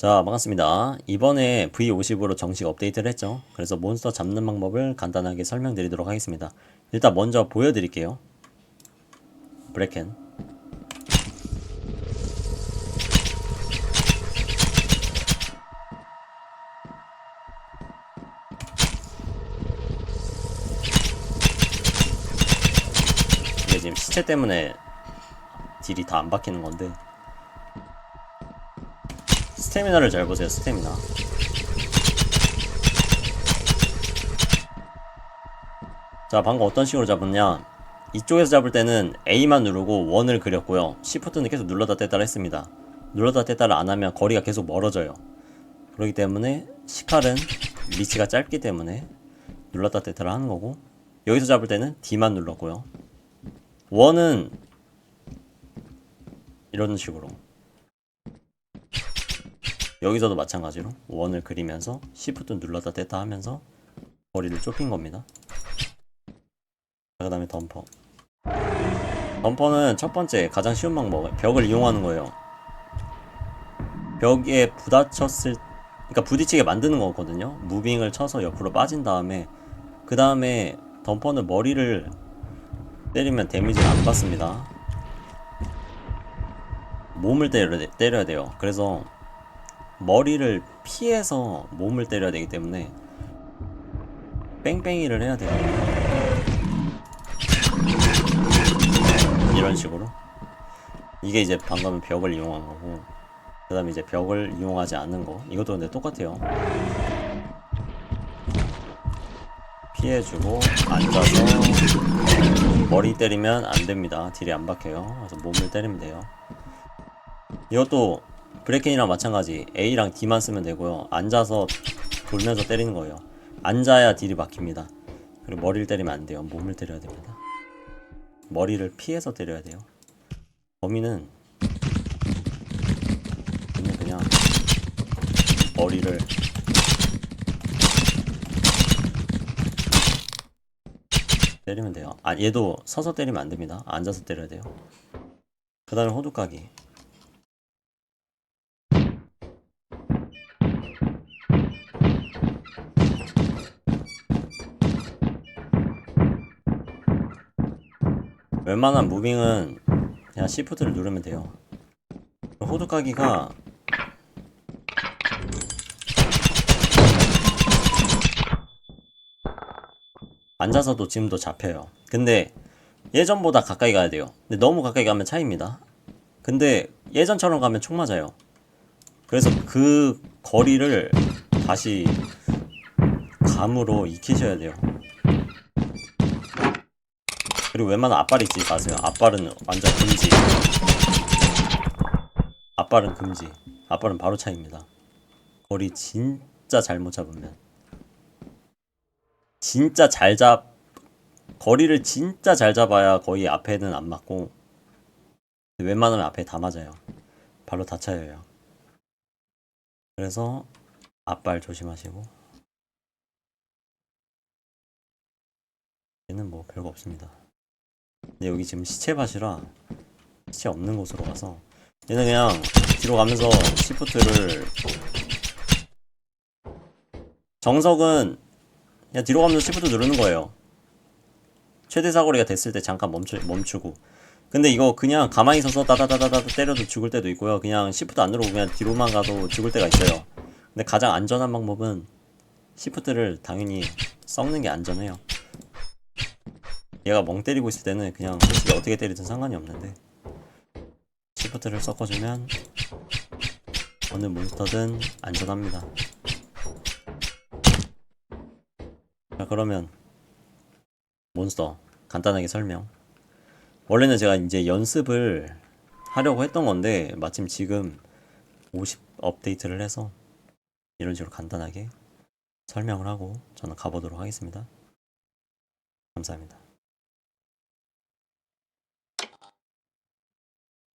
자, 반갑습니다. 이번에 V50으로 정식 업데이트를 했죠. 그래서 몬스터 잡는 방법을 간단하게 설명드리도록 하겠습니다. 일단 먼저 보여드릴게요. 브레켄. 이게 지금 시체 때문에 딜이 다 안 박히는 건데 스태미나를 잘 보세요 스태미나. 자 방금 어떤 식으로 잡았냐? 이쪽에서 잡을 때는 A만 누르고 원을 그렸고요. Shift는 계속 눌렀다 뗐다 했습니다. 눌렀다 뗐다를 안 하면 거리가 계속 멀어져요. 그렇기 때문에 시칼은 리치가 짧기 때문에 눌렀다 뗐다를 하는 거고 여기서 잡을 때는 D만 눌렀고요. 원은 이런 식으로 여기서도 마찬가지로 원을 그리면서 Shift 눌렀다 뗐다 하면서 거리를 좁힌 겁니다. 그 다음에 덤퍼. 덤퍼는 첫 번째 가장 쉬운 방법, 벽을 이용하는 거예요. 벽에 부딪혔을, 그러니까 부딪히게 만드는 거거든요. 무빙을 쳐서 옆으로 빠진 다음에 그 다음에 덤퍼는 머리를 때리면 데미지를 안 받습니다. 몸을 때려, 때려야 돼요. 그래서 머리를 피해서 몸을 때려야 되기 때문에 뺑뺑이를 해야 돼요. 이런 식으로. 이게 이제 방금 벽을 이용한 거고, 그 다음에 이제 벽을 이용하지 않는 거. 이것도 근데 똑같아요. 피해주고, 앉아서, 머리 때리면 안 됩니다. 딜이 안 박혀요. 그래서 몸을 때리면 돼요. 이것도 브레켄이랑 마찬가지 A랑 D만 쓰면 되고요. 앉아서 돌면서 때리는 거예요. 앉아야 딜이 막힙니다. 그리고 머리를 때리면 안 돼요. 몸을 때려야 됩니다. 머리를 피해서 때려야 돼요. 범인은 그냥 머리를 때리면 돼요. 아 얘도 서서 때리면 안 됩니다. 앉아서 때려야 돼요. 그 다음에 호두까기 웬만한 무빙은 그냥 시프트를 누르면 돼요. 호두까기가 앉아서도 지금도 잡혀요. 근데 예전보다 가까이 가야 돼요. 근데 너무 가까이 가면 차입니다. 근데 예전처럼 가면 총 맞아요. 그래서 그 거리를 다시 감으로 익히셔야 돼요. 그리고 웬만한 앞발 있지 마세요. 앞발은 완전 금지. 앞발은 금지. 앞발은 바로 차입니다. 거리 진짜 잘못 잡으면. 진짜 잘 잡, 거리를 진짜 잘 잡아야 거의 앞에는 안 맞고, 웬만하면 앞에 다 맞아요. 발로 다 차여요. 그래서 앞발 조심하시고, 얘는 뭐 별거 없습니다. 근데 여기 지금 시체밭이라 시체 없는 곳으로 가서 얘는 그냥 뒤로 가면서 시프트를 정석은 그냥 뒤로 가면서 시프트 누르는 거예요. 최대 사거리가 됐을 때 잠깐 멈추, 멈추고. 근데 이거 그냥 가만히 서서 따다다다다 때려도 죽을 때도 있고요. 그냥 시프트 안 누르고 그냥 뒤로만 가도 죽을 때가 있어요. 근데 가장 안전한 방법은 시프트를 당연히 썩는 게 안전해요 얘가 멍 때리고 있을 때는 그냥 솔직히 어떻게 때리든 상관이 없는데 시프트를 섞어주면 어느 몬스터든 안전합니다. 자 그러면 몬스터 간단하게 설명. 원래는 제가 이제 연습을 하려고 했던 건데 마침 지금 50 업데이트를 해서 이런 식으로 간단하게 설명을 하고 저는 가보도록 하겠습니다. 감사합니다